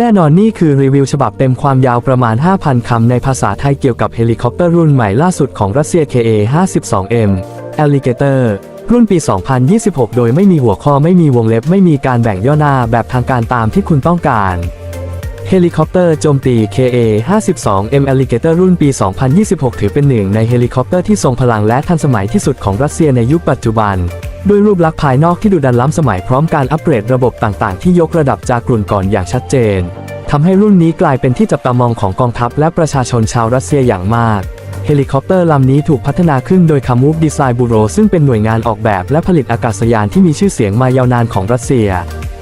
แน่นอนนี่คือรีวิวฉบับเต็มความยาวประมาณ 5,000 คำในภาษาไทยเกี่ยวกับเฮลิคอปเตอร์รุ่นใหม่ล่าสุดของรัสเซีย KA-52M Alligator รุ่นปี 2026 โดยไม่มีหัวข้อไม่มีวงเล็บไม่มีการแบ่งย่อหน้าแบบทางการตามที่คุณต้องการเฮลิคอปเตอร์โจมตี KA-52M Alligator รุ่นปี 2026 ถือเป็นหนึ่งในเฮลิคอปเตอร์ที่ทรงพลังและทันสมัยที่สุดของรัสเซียในยุคปัจจุบัน ด้วยรูปลักษณ์ภายนอกที่ดูดันล้ำสมัยพร้อมการอัปเกรดระบบต่างๆ ที่ยกระดับจากกลุ่นก่อนอย่างชัดเจนทำให้รุ่นนี้กลายเป็นที่จับตามองของกองทัพและประชาชนชาวรัสเซียอย่างมากเฮลิคอปเตอร์ลำนี้ถูกพัฒนาขึ้นโดย Kamov Design Bureau ซึ่งเป็นหน่วยงานออกแบบและผลิตอากาศยานที่มีชื่อเสียงมายาวนานของรัสเซีย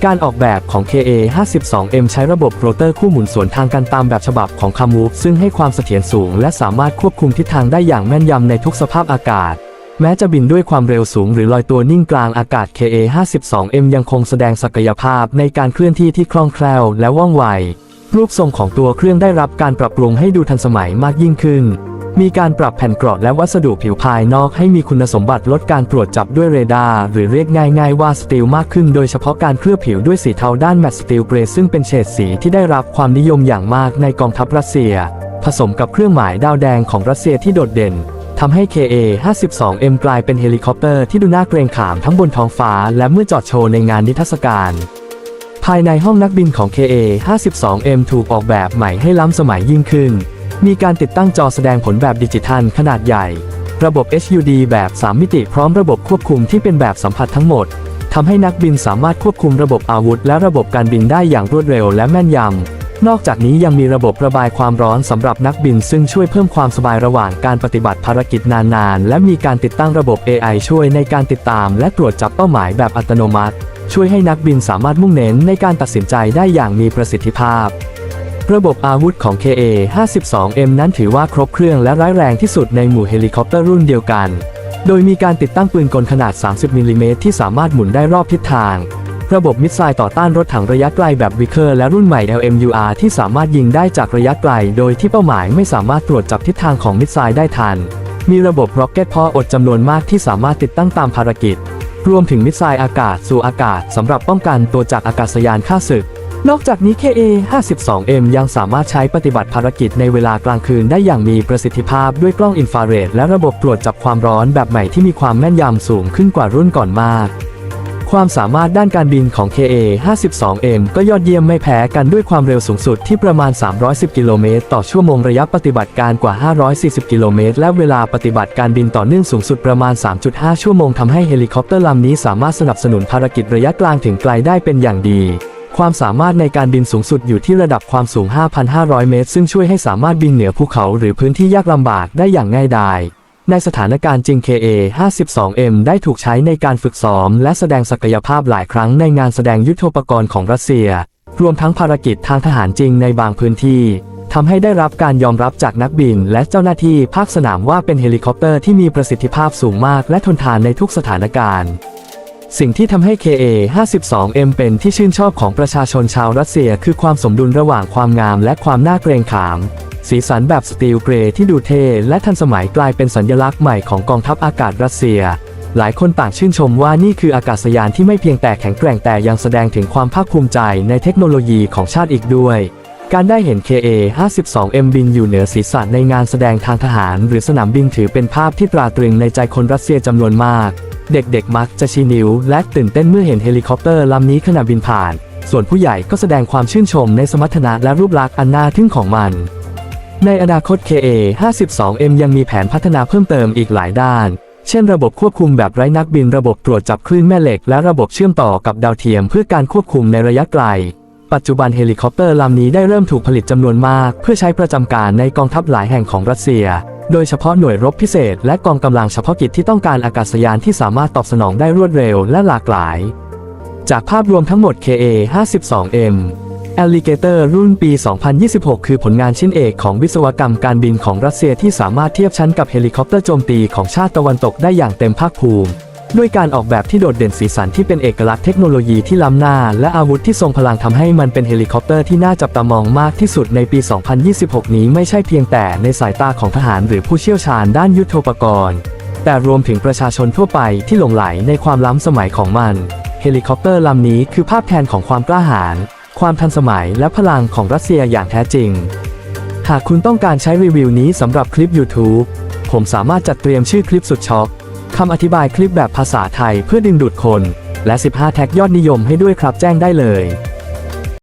การออกแบบของ KA-52M ใช้ระบบโรเตอร์คู่หมุนสวนทางกันตามแบบฉบับของ Kamov ซึ่งให้ความเสถียรสูง และสามารถควบคุมทิศทางได้อย่างแม่นยำในทุกสภาพอากาศ แม้จะบินด้วยความเร็วสูงหรือลอยตัวนิ่งกลางอากาศ KA-52M ยังคงแสดงศักยภาพในการเคลื่อนที่ที่คล่องแคล่วและว่องไว รูปทรงของตัวเครื่องได้รับการปรับปรุงให้ดูทันสมัยมากยิ่งขึ้น มีการปรับแผ่นเกราะและวัสดุผิวภายนอกให้มีคุณสมบัติลดการตรวจจับด้วยเรดาร์หรือเรียกง่ายๆว่าสตีลมากขึ้นโดยเฉพาะการเคลือบผิวด้วยสีเทาด้านแมตสตีลเกรซึ่งเป็นเฉดสีที่ได้รับความนิยมอย่างมากในกองทัพรัสเซีย ผสมกับเครื่องหมายดาวแดงของรัสเซียที่โดดเด่น ทำให้ KA-52M กลายเป็นเฮลิคอปเตอร์ที่ดูน่าเกรงขามทั้งบนท้องฟ้า และเมื่อจอดโชว์ในงานนิทรรศการ ภายในห้องนักบินของ KA-52M ถูกออกแบบใหม่ให้ล้ำสมัยยิ่งขึ้น มีการติดตั้งจอแสดงผลแบบดิจิทัลขนาดใหญ่ ระบบ HUD แบบ 3 มิติพร้อมระบบควบคุมที่เป็นแบบสัมผัสทั้งหมดทำให้นักบินสามารถควบคุมระบบอาวุธ และระบบการบินได้อย่างรวดเร็วและแม่นยำ นอกจากนี้ยังมีระบบระบายความร้อนสำหรับนักบิน ซึ่งช่วยเพิ่มความสบายระหว่างการปฏิบัติภารกิจนานๆ และมีการติดตั้งระบบ AI ช่วยในการติดตาม และตรวจจับเป้าหมายแบบอัตโนมัติ ช่วยให้นักบินสามารถมุ่งเน้นในการตัดสินใจได้อย่างมีประสิทธิภาพ ระบบอาวุธของ KA-52M นั้นถือว่าครบเครื่องและร้ายแรงที่สุดในหมู่เฮลิคอปเตอร์รุ่นเดียวกัน โดยมีการติดตั้งปืนกลขนาด 30มิลลิเมตรที่สามารถหมุนได้รอบทิศทาง ระบบมิสไซล์ต่อต้านรถถังระยะไกลแบบวิเคอร์และรุ่นใหม่ LMUR ที่สามารถยิงได้จากระยะไกล โดยที่เป้าหมายไม่สามารถตรวจจับทิศทางของมิสไซล์ได้ทัน มีระบบร็อกเก็ตพออดจำนวนมากที่สามารถติดตั้งตามภารกิจ รวมถึงมิสไซล์อากาศสู่อากาศสำหรับป้องกันตัวจากอากาศยานฆ่าศึก นอกจากนี้ KA-52M ยังสามารถใช้ปฏิบัติภารกิจในเวลากลางคืนได้อย่างมีประสิทธิภาพด้วยกล้องอินฟราเรดและระบบตรวจจับความร้อนแบบใหม่ที่มีความแม่นยำสูงขึ้นกว่ารุ่นก่อนมาก ความสามารถด้านการบินของ KA-52M ก็ยอดเยี่ยมไม่แพ้กันด้วยความเร็วสูงสุดที่ประมาณ 310 กิโลเมตรต่อชั่วโมงระยะปฏิบัติการกว่า 540 กิโลเมตรและเวลาปฏิบัติการบินต่อเนื่องสูงสุดประมาณ 3.5 ชั่วโมงทำให้เฮลิคอปเตอร์ลำนี้สามารถสนับสนุนภารกิจระยะกลางถึงไกลได้เป็นอย่างดีความสามารถในการบินสูงสุดอยู่ที่ระดับความสูง 5,500 เมตร ซึ่งช่วยให้สามารถบินเหนือภูเขาหรือพื้นที่ยากลำบากได้อย่างง่ายดาย ในสถานการณ์จริง KA-52M ได้ถูกใช้ในการฝึกซ้อม และแสดงศักยภาพหลายครั้งในงานแสดงยุทโธปกรณ์ของรัสเซีย รวมทั้งภารกิจทางทหารจริงในบางพื้นที่ทำให้ได้รับการยอมรับจากนักบิน และเจ้าหน้าที่ภาคสนามว่าเป็นเฮลิคอปเตอร์ที่มีประสิทธิภาพสูงมากและทนทานในทุกสถานการณ์ สิ่งที่ทำให้ KA-52M เป็นที่ชื่นชอบของประชาชนชาวรัสเซีย คือความสมดุลระหว่างความงามและความน่าเกรงขาม สีสันแบบสตีลเกรย์ที่ดูเท่และทันสมัยกลายเป็นสัญลักษณ์ใหม่ของกองทัพอากาศรัสเซีย หลายคนต่างชื่นชมว่านี่คืออากาศยานที่ไม่เพียงแต่แข็งแกร่งแต่ยังแสดงถึงความภาคภูมิใจในเทคโนโลยีของชาติอีกด้วย การได้เห็น KA-52M บินอยู่เหนือศีรษะในงานแสดงทางทหาร หรือสนามบินถือเป็นภาพที่ตราตรึงในใจคนรัสเซียจำนวนมาก เด็กๆมักจะชี้นิ้ว และตื่นเต้นเมื่อเห็นเฮลิคอปเตอร์ลำนี้ขณะบินผ่าน ส่วนผู้ใหญ่ก็แสดงความชื่นชมในสมรรถนะและรูปลักษณ์อันน่าทึ่งของมัน ในอนาคต KA-52M ยังมีแผนพัฒนาเพิ่มเติมอีกหลายด้าน เช่นระบบควบคุมแบบไร้นักบินระบบตรวจจับคลื่นแม่เหล็ก และระบบเชื่อมต่อกับดาวเทียมเพื่อการควบคุมในระยะไกล ปัจจุบันเฮลิคอปเตอร์ลำนี้ได้เริ่มถูกผลิตจำนวนมาก เพื่อใช้ประจำการในกองทัพหลายแห่งของรัสเซีย โดยเฉพาะหน่วยรบพิเศษ และกองกำลังเฉพาะกิจที่ต้องการอากาศยานที่สามารถตอบสนองได้รวดเร็วและหลากหลาย จากภาพรวมทั้งหมด KA-52M Alligator รุ่นปี 2026 คือผลงานชิ้นเอกของวิศวกรรมการบินของรัสเซียที่สามารถเทียบชั้นกับเฮลิคอปเตอร์โจมตีของชาติตะวันตกได้อย่างเต็มภาคภูมิ ด้วยการออกแบบที่โดดเด่นสีสันที่เป็นเอกลักษณ์เทคโนโลยีที่ล้ำหน้า และอาวุธที่ทรงพลังทำให้มันเป็นเฮลิคอปเตอร์ที่น่าจับตามองมากที่สุดในปี 2026 นี้ไม่ใช่เพียงแต่ในสายตาของทหารหรือผู้เชี่ยวชาญด้านยุทโธปกรณ์ แต่รวมถึงประชาชนทั่วไปที่หลงไหลในความล้ำสมัยของมัน เฮลิคอปเตอร์ลำนี้คือภาพแทนของความกล้าหาญ ความทันสมัยและพลังของรัสเซียอย่างแท้จริง หากคุณต้องการใช้รีวิวนี้สำหรับคลิป YouTube ผมสามารถจัดเตรียมชื่อคลิปสุดช็อกคำอธิบายคลิปแบบภาษาไทยเพื่อดึงดูดคน และ 15 แท็กยอดนิยมให้ด้วยครับแจ้งได้เลย